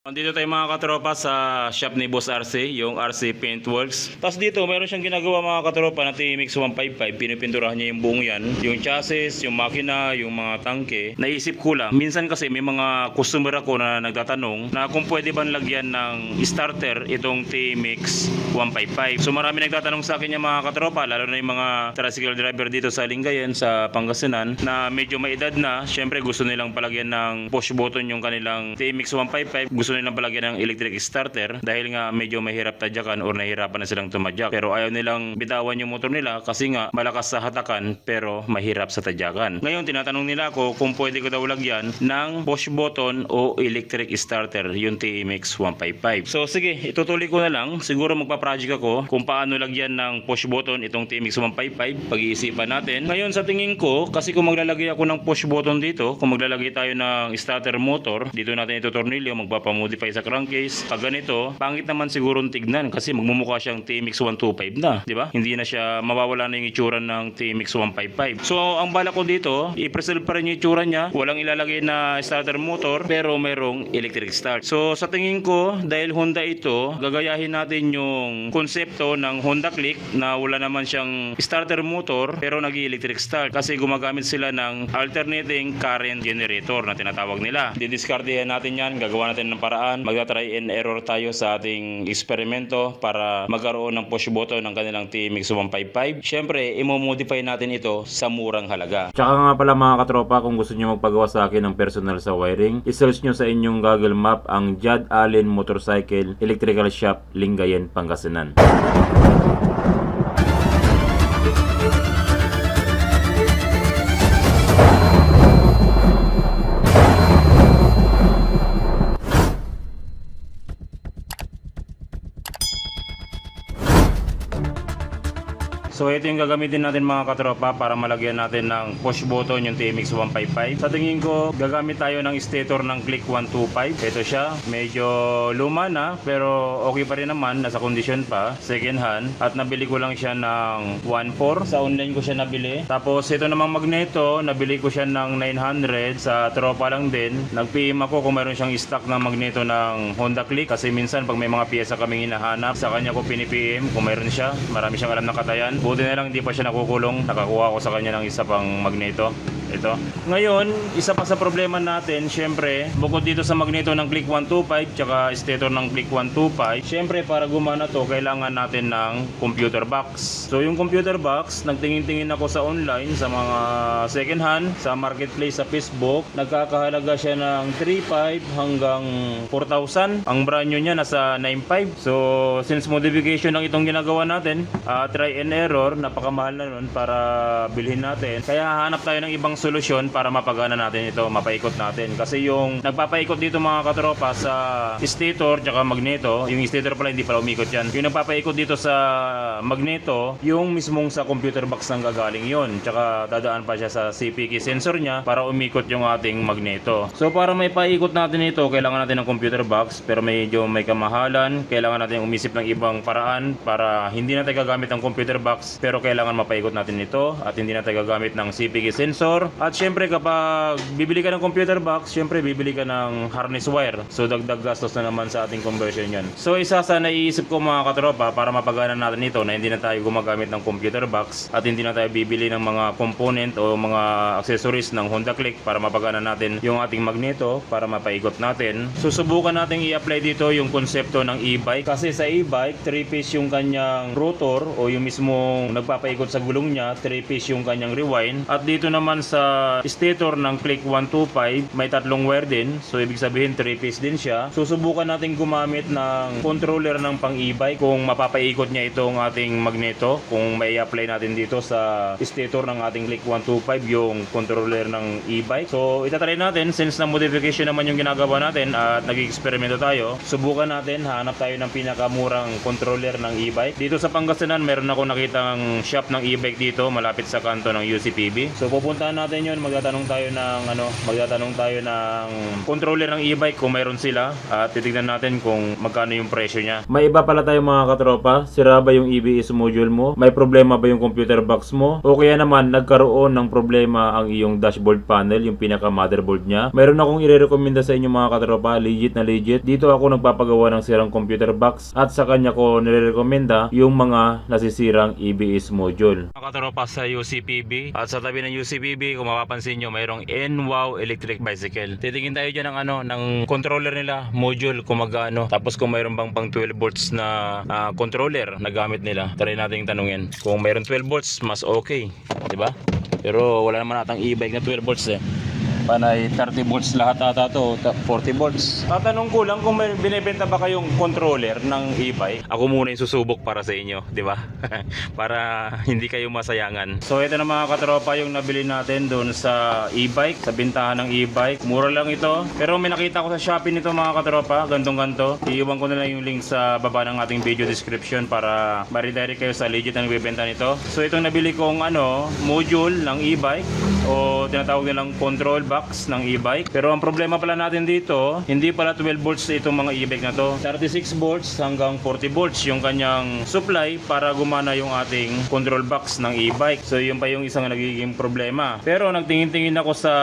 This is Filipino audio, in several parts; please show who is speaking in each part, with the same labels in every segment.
Speaker 1: Nandito tayo mga katropa sa shop ni Boss RC, yung RC Paintworks. Tapos dito, meron siyang ginagawa mga katropa na TMX 155. Pinipinturahan niya yung buong yan. Yung chassis, yung makina, yung mga tangke. Naisip ko lang, minsan kasi may mga customer ako na nagtatanong na kung pwede ba lagyan ng starter itong TMX 155. So marami nagtatanong sa akin yung mga katropa, lalo na yung mga tricycle driver dito sa Lingayen, sa Pangasinan, na medyo may edad na. Siyempre gusto nilang palagyan ng push button yung kanilang TMX 155. Gusto nilang palagyan ng electric starter dahil nga medyo mahirap tadyakan or nahihirapan na silang tumadyak. Pero ayaw nilang bitawan yung motor nila kasi nga malakas sa hatakan pero mahirap sa tadyakan. Ngayon tinatanong nila ako kung pwede ko daw lagyan ng push button o electric starter yung TMX 155. So sige, itutuloy ko na lang. Siguro magpa-project ako kung paano lagyan ng push button itong TMX 155. Pag-iisipan natin. Ngayon sa tingin ko, kasi kung maglalagay ako ng push button dito, kung maglalagay tayo ng starter motor, dito natin ito tornilyo, magpapamodify sa crankcase. Pag ganito, pangit naman siguro tignan kasi magmumukha siyang TMX 125 na, di ba? Hindi na siya mawawala na yung itsura ng TMX 155. So ang bala ko dito, i-preserve pa rin yung itsura niya. Walang ilalagay na starter motor pero mayroong electric start. So sa tingin ko, dahil Honda ito, gagayahin natin yung konsepto ng Honda Click na wala naman siyang starter motor pero nag electric start kasi gumagamit sila ng alternating current generator na tinatawag nila. Didiskardihan natin yan, gagawa natin ng paraan, magta-try and error tayo sa ating eksperimento para magkaroon ng push button ng kanilang TMX 155. Siyempre, imomodify natin ito sa murang halaga. Tsaka nga pala mga katropa, kung gusto nyo magpagawa sa akin ng personal sa wiring, isearch nyo sa inyong Google Map ang Jad Allen Motorcycle Electrical Shop, Lingayen, Pangasinan. So ito yung gagamitin natin mga katropa para malagyan natin ng push button yung TMX 155. Sa tingin ko, gagamit tayo ng stator ng Click 125. Ito siya, medyo luma na pero okay pa rin naman, nasa condition pa, second hand. At nabili ko lang siya ng 1.4, sa online ko siya nabili. Tapos ito namang magneto, nabili ko siya ng 900 sa tropa lang din. Nag-PM ako kung meron siyang stock na magneto ng Honda Click kasi minsan pag may mga piyesa kaming hinahanap, sa kanya ko pini-PM kung meron siya. Marami siyang alam ng katayan. Buti na lang hindi pa siya nakukulong. Nakakuha ko sa kanya ng isa pang magneto. Ito. Ngayon, isa pa sa problema natin, syempre, bukod dito sa magneto ng Click 125 tsaka stator ng Click 125, syempre para gumana to, kailangan natin ng computer box. So yung computer box, nagtingin-tingin ako sa online, sa mga second hand, sa marketplace sa Facebook, nagkakahalaga siya ng 3.5 hanggang 4,000. Ang brand new niya nasa 9.5. So since modification lang itong ginagawa natin, ah, try and error, napakamahal na nun para bilhin natin. Kaya hanap tayo ng ibang solusyon para mapagana natin ito, mapaikot natin. Kasi yung nagpapaikot dito mga katropa sa stator tsaka magneto, yung stator pala hindi pala umikot yan. Yung nagpapaikot dito sa magneto, yung mismong sa computer box nang gagaling yon Tsaka dadaan pa siya sa CPK sensor niya para umikot yung ating magneto. So para may paikot natin ito, kailangan natin ng computer box pero medyo may kamahalan. Kailangan natin umisip ng ibang paraan para hindi na tayo gagamit ng computer box pero kailangan mapaikot natin ito at hindi na tayo gagamit ng CPK sensor. At syempre kapag bibili ka ng computer box, syempre bibili ka ng harness wire. So dagdag gastos na naman sa ating conversion yan. So isa sa naiisip ko mga katropa para mapagana natin ito na hindi na tayo gumagamit ng computer box at hindi na tayo bibili ng mga component o mga accessories ng Honda Click para mapagana natin yung ating magneto para mapaikot natin. Susubukan natin i-apply dito yung konsepto ng e-bike kasi sa e-bike 3 piece yung kanyang rotor o yung mismong nagpapaikot sa gulong niya 3 piece yung kanyang rewind at dito naman sa stator ng Click 125 may tatlong wire din. So ibig sabihin 3 piece din siya. Susubukan natin gumamit ng controller ng pang e-bike kung mapapaikot niya itong ating magneto. Kung may apply natin dito sa stator ng ating Click 125 yung controller ng e-bike. So itatry natin. Since na modification naman yung ginagawa natin at nag-eksperimento tayo subukan natin. Hanap tayo ng pinakamurang controller ng e-bike. Dito sa Pangasinan meron ako nakitang shop ng e-bike dito malapit sa kanto ng UCPB so pupuntahan natin natin yun, magtatanong tayo ng ano, magtatanong tayo ng controller ng e-bike kung mayroon sila at titignan natin kung magkano yung presyo niya. May iba pala tayo mga katropa, sira ba yung EBS module mo? May problema ba yung computer box mo? O kaya naman nagkaroon ng problema ang iyong dashboard panel, yung pinaka motherboard niya? Mayroon akong irerekomenda sa inyo mga katropa, legit na legit. Dito ako nagpapagawa ng sirang computer box at sa kanya ko nirerekomenda yung mga nasisirang EBS module. Mga katropa sa UCPB at sa tabi ng UCPB kung mapapansin nyo mayroong NWOW electric bicycle. Titingin tayo dyan ng ano ng controller nila, module kung magano. Tapos kung mayroon bang pang 12 volts na ah, controller na gamit nila. Try nating tanungin. Kung mayroon 12 volts, mas okay, ba? Pero wala naman natang e-bike na 12 volts eh. Panay 30 volts lahat ata to, ta- 40 volts. Tatanong ko lang kung may binebenta ba kayong controller ng e-bike. Ako muna yung susubok para sa inyo, di ba? para hindi kayo masayangan. So ito na mga katropa yung nabili natin doon sa e-bike, sa bintahan ng e-bike. Mura lang ito. Pero may nakita ko sa Shopee nito mga katropa, gantong ganto. Iiwan ko na lang yung link sa baba ng ating video description para ma-redirect kayo sa legit na nagbebenta nito. So itong nabili kong ano, module ng e-bike o tinatawag nilang control box ng e-bike. Pero ang problema pala natin dito, hindi pala 12 volts itong mga e-bike na to. 36 volts hanggang 40 volts yung kanyang supply para gumana yung ating control box ng e-bike. So yun pa yung isang nagiging problema. Pero nagtingin-tingin ako sa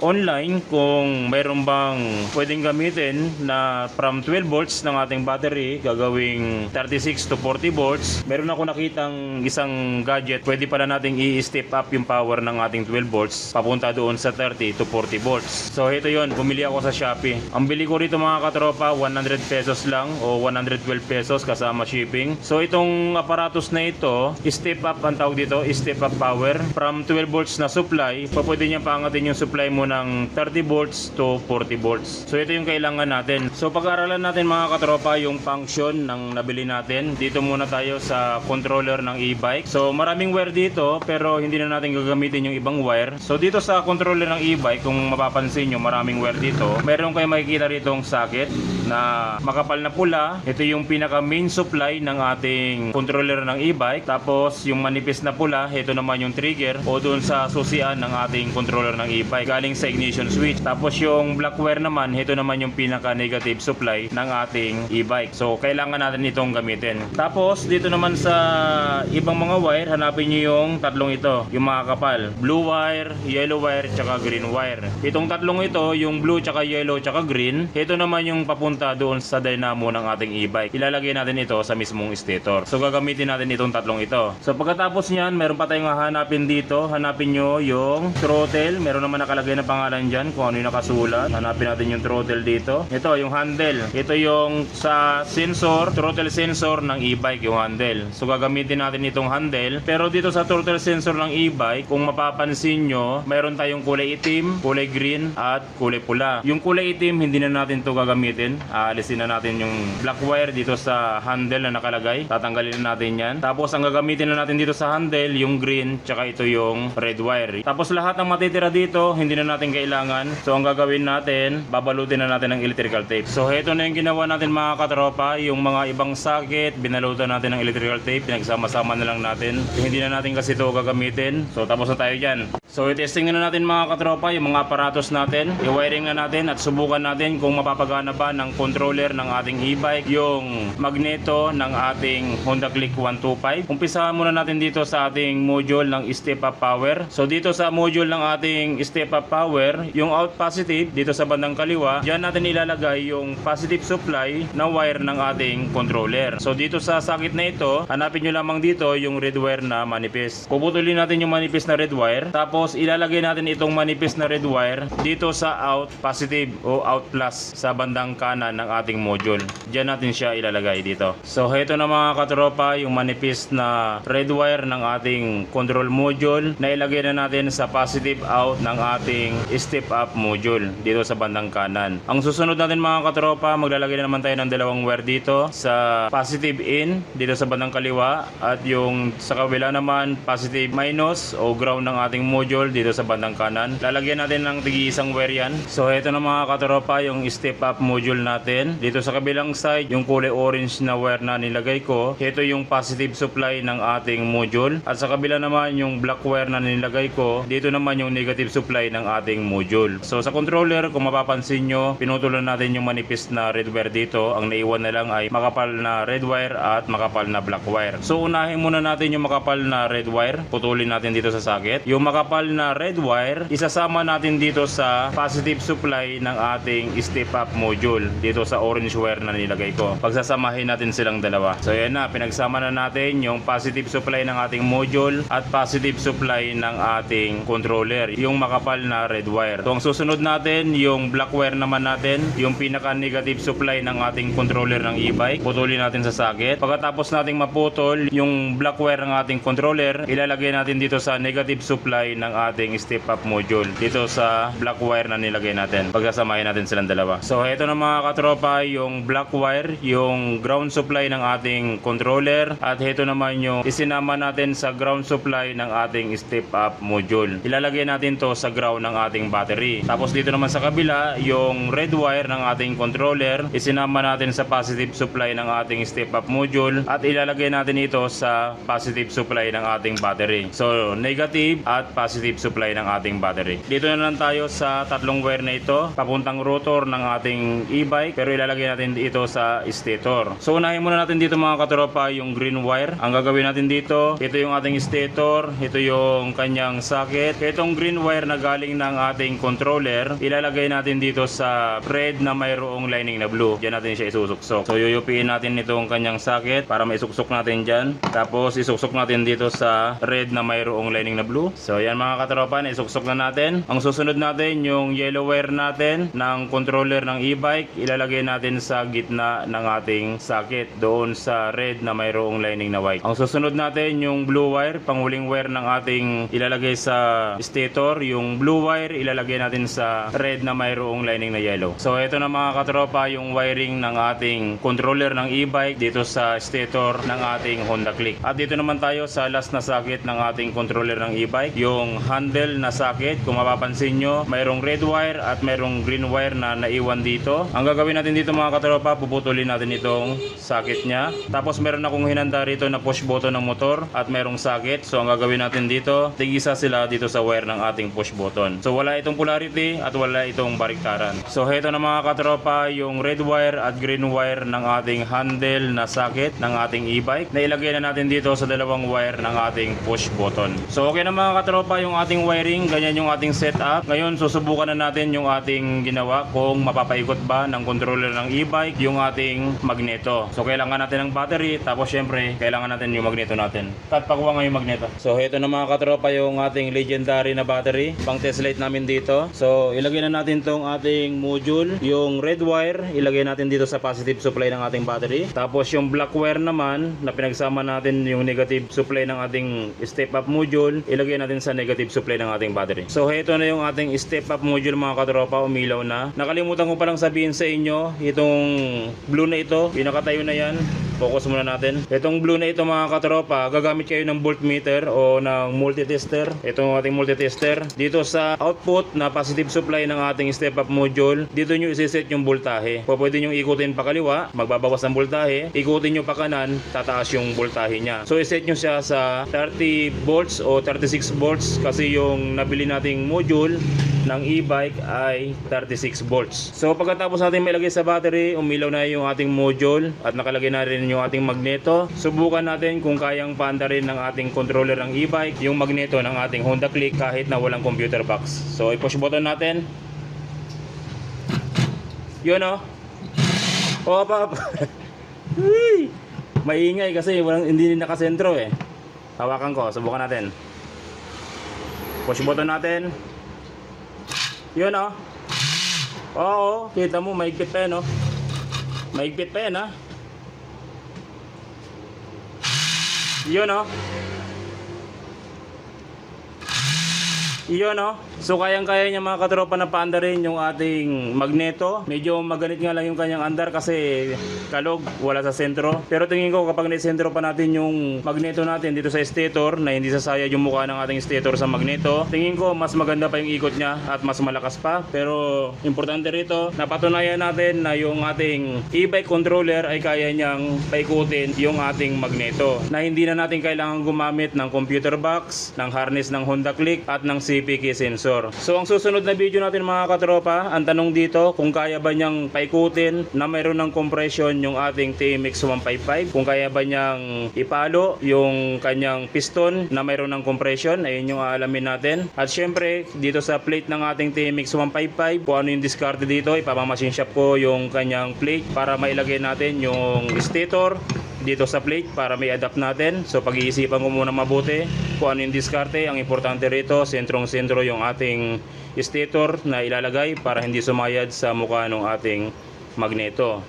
Speaker 1: online kung mayroon bang pwedeng gamitin na from 12 volts ng ating battery gagawing 36 to 40 volts. Meron ako nakitang isang gadget, pwede pala nating i-step up yung power ng ating 12 volts papunta doon sa 30 to 40 volts. So ito yon, bumili ako sa Shopee. Ang bili ko rito mga katropa, 100 pesos lang o 112 pesos kasama shipping. So itong aparatos na ito, step up ang tawag dito, step up power. From 12 volts na supply, pa pwede niya paangatin yung supply mo ng 30 volts to 40 volts. So ito yung kailangan natin. So pag-aralan natin mga katropa yung function ng nabili natin. Dito muna tayo sa controller ng e-bike. So maraming wire dito pero hindi na natin gagamitin yung ibang wire. So dito sa controller ng e-bike, kung mapapansin nyo maraming wire dito, meron kayo makikita rito ang socket na makapal na pula. Ito yung pinaka main supply ng ating controller ng e-bike. Tapos yung manipis na pula, ito naman yung trigger o doon sa susian ng ating controller ng e-bike galing sa ignition switch. Tapos yung black wire naman, ito naman yung pinaka negative supply ng ating e-bike. So kailangan natin itong gamitin. Tapos dito naman sa ibang mga wire, hanapin nyo yung tatlong ito, yung mga kapal. Blue wire, yellow wire, tsaka green wire. Itong tatlong ito, yung blue, tsaka yellow, tsaka green, ito naman yung papunta doon sa dynamo ng ating e-bike. Ilalagay natin ito sa mismong stator. So gagamitin natin itong tatlong ito. So pagkatapos niyan, meron pa tayong hahanapin dito. Hanapin nyo yung throttle. Meron naman nakalagay na pangalan dyan kung ano yung nakasulat. Hanapin natin yung throttle dito. Ito, yung handle. Ito yung sa sensor, throttle sensor ng e-bike, yung handle. So gagamitin natin itong handle. Pero dito sa throttle sensor ng e-bike, kung mapapansin nyo, mayroon tayong kulay itim, kulay green, at kulay pula. Yung kulay itim, hindi na natin to gagamitin. Aalisin na natin yung black wire dito sa handle na nakalagay. Tatanggalin na natin yan. Tapos ang gagamitin na natin dito sa handle, yung green, tsaka ito yung red wire. Tapos lahat ng matitira dito, hindi na natin kailangan. So ang gagawin natin, babalutin na natin ng electrical tape. So ito na yung ginawa natin mga katropa, yung mga ibang socket, binalutan natin ng electrical tape, pinagsama-sama na lang natin. Hindi na natin kasi ito gagamitin. So tapos na tayo dyan. So i-testing na natin mga katropa yung mga aparatos natin. I-wiring na natin at subukan natin kung mapapagana ba ng controller ng ating e-bike yung magneto ng ating Honda Click 125. Umpisahan muna natin dito sa ating module ng step up power. So dito sa module ng ating step up power, yung out positive dito sa bandang kaliwa, diyan natin ilalagay yung positive supply na wire ng ating controller. So dito sa sakit na ito, hanapin nyo lamang dito yung red wire na manipis. Puputulin natin yung manipis na red wire, tapos ilalagay natin itong manipis na red wire dito sa out positive o out plus sa bandang kanan ng ating module. Diyan natin siya ilalagay dito. So heto na mga katropa yung manipis na red wire ng ating control module na ilagay na natin sa positive out ng ating step up module dito sa bandang kanan. Ang susunod natin mga katropa, maglalagay na naman tayo ng dalawang wire dito sa positive in dito sa bandang kaliwa at yung sa kabila naman positive minus o ground ng ating module dito sa bandang kanan. Lalagyan natin natin ng tigi isang wire yan. So ito na mga katropa yung step up module natin. Dito sa kabilang side, yung kulay orange na wire na nilagay ko. Ito yung positive supply ng ating module. At sa kabila naman yung black wire na nilagay ko. Dito naman yung negative supply ng ating module. So sa controller, kung mapapansin nyo, pinutulan natin yung manipis na red wire dito. Ang naiwan na lang ay makapal na red wire at makapal na black wire. So unahin muna natin yung makapal na red wire. Putulin natin dito sa socket. Yung makapal na red wire, isasama natin dito sa positive supply ng ating step up module. Dito sa orange wire na nilagay ko. Pagsasamahin natin silang dalawa. So yan na, pinagsama na natin yung positive supply ng ating module at positive supply ng ating controller. Yung makapal na red wire. So ang susunod natin, yung black wire naman natin, yung pinaka negative supply ng ating controller ng e-bike. Putulin natin sa socket. Pagkatapos nating maputol yung black wire ng ating controller, ilalagay natin dito sa negative supply ng ating step up module. Dito sa black wire na nilagay natin. Pagsasamahin natin silang dalawa. So ito na mga katropa, yung black wire, yung ground supply ng ating controller at ito naman yung isinama natin sa ground supply ng ating step up module. Ilalagay natin to sa ground ng ating battery. Tapos dito naman sa kabila, yung red wire ng ating controller, isinama natin sa positive supply ng ating step up module at ilalagay natin ito sa positive supply ng ating battery. So, negative at positive supply ng ating battery. Dito na lang tayo sa tatlong wire na ito, papuntang rotor ng ating e-bike, pero ilalagay natin ito sa stator. So, unahin muna natin dito mga katropa yung green wire. Ang gagawin natin dito, ito yung ating stator, ito yung kanyang socket. Itong green wire na galing ng ating controller, ilalagay natin dito sa red na mayroong lining na blue. Diyan natin siya isusuksok. So, yuyupiin natin itong kanyang socket para maisuksok natin dyan. Tapos, isuksok natin dito sa red na mayroong lining na blue. So, yan mga katropa, isuksok na natin. Ang susunod natin, yung yellow wire natin ng controller ng e-bike, ilalagay natin sa gitna ng ating socket doon sa red na mayroong lining na white. Ang susunod natin, yung blue wire, panghuling wire ng ating ilalagay sa stator. Yung blue wire, ilalagay natin sa red na mayroong lining na yellow. So, ito na mga katropa, yung wiring ng ating controller ng e-bike dito sa stator ng ating Honda Click. At dito naman tayo sa last na socket ng ating controller ng e-bike, yung handle na socket. Kung mapapansin nyo, mayroong red wire at mayroong green wire na naiwan dito. Ang gagawin natin dito mga katropa, puputulin natin itong socket niya. Tapos meron akong hinanda rito na push button ng motor at mayroong socket. So ang gagawin natin dito, tigisa sila dito sa wire ng ating push button. So wala itong polarity at wala itong baliktaran. So heto na mga katropa, yung red wire at green wire ng ating handle na socket ng ating e-bike na ilagay na natin dito sa dalawang wire ng ating push button. So okay na mga katropa yung ating wiring, ganyan yung ating setup. Ngayon susubukan na natin yung ating ginawa kung mapapaikot ba ng controller ng e-bike yung ating magneto. So kailangan natin ng battery tapos syempre kailangan natin yung magneto natin. Cut pakuha nga yung magneto. So heto na mga katropa yung ating legendary na battery pang test light namin dito. So ilagay na natin tong ating module. Yung red wire ilagay natin dito sa positive supply ng ating battery. Tapos yung black wire naman na pinagsama natin yung negative supply ng ating step up module ilagay natin sa negative supply ng ating battery. So heto na yung ating step up module mga katropa umilaw na. Nakalimutan ko palang sabihin sa inyo itong blue na ito pinakatayo na yan focus muna natin. Itong blue na ito mga katropa, gagamit kayo ng voltmeter o ng multitester. Itong ating multitester. Dito sa output na positive supply ng ating step up module, dito nyo isiset yung voltahe. Po pwede nyo ikutin pa kaliwa, magbabawas ng voltahe. Ikutin nyo pa kanan, tataas yung voltahe niya. So iset nyo siya sa 30 volts o 36 volts kasi yung nabili nating module ng e-bike ay 36 volts. So pagkatapos natin mailagay sa battery, umilaw na yung ating module at nakalagay na rin yung ating magneto. Subukan natin kung kayang paanda rin ng ating controller ng e-bike yung magneto ng ating Honda Click kahit na walang computer box. So i-push button natin. Yun o. Oh. pa. Uy! Maingay kasi walang, hindi nakasentro eh. Hawakan ko, subukan natin. Push button natin. Yun oh. Oo, kita mo, maigpit pa yan oh. Maigpit pa yan ah. Yun oh. Iyon no. So kayang-kaya niya mga katropa na paandarin yung ating magneto. Medyo maganit nga lang yung kanyang andar kasi kalog, wala sa sentro. Pero tingin ko kapag naisentro pa natin yung magneto natin dito sa stator na hindi sasayad yung mukha ng ating stator sa magneto, tingin ko mas maganda pa yung ikot niya at mas malakas pa. Pero importante rito, napatunayan natin na yung ating e-bike controller ay kaya niyang paikutin yung ating magneto. Na hindi na natin kailangan gumamit ng computer box, ng harness ng Honda Click at ng CPK sensor. So ang susunod na video natin mga katropa, ang tanong dito kung kaya ba niyang paikutin na mayroon ng compression yung ating TMX 155, kung kaya ba niyang ipalo yung kanyang piston na mayroon ng compression, ayun yung aalamin natin. At syempre, dito sa plate ng ating TMX 155, kung ano yung discard dito, ipapamachine shop ko yung kanyang plate para mailagay natin yung stator dito sa plate para may adapt natin. So pag-iisipan ko muna mabuti kung ano yung diskarte. Ang importante rito, sentrong-sentro yung ating stator na ilalagay para hindi sumayad sa mukha ng ating magneto.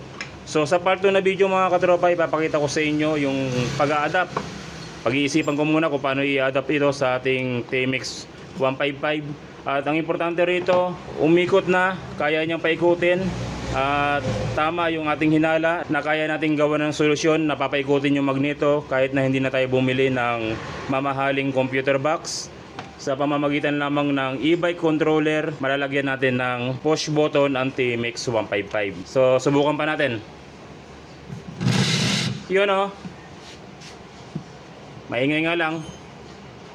Speaker 1: So sa part 2 na video mga katropa, ipapakita ko sa inyo yung pag-a-adapt. Pag-iisipan ko muna kung paano i-adapt ito sa ating TMX 155. At ang importante rito, umikot na, kaya niyang paikutin. At tama yung ating hinala na kaya nating gawa ng solusyon na papaikutin yung magneto kahit na hindi na tayo bumili ng mamahaling computer box. Sa pamamagitan lamang ng e-bike controller, malalagyan natin ng push button ang TMX 155. So, subukan pa natin. Yun o. Maingay nga lang.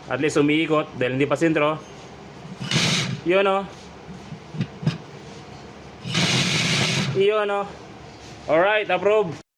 Speaker 1: At least umiikot dahil hindi pa sentro. Yun o. Iyon o. Alright, approve.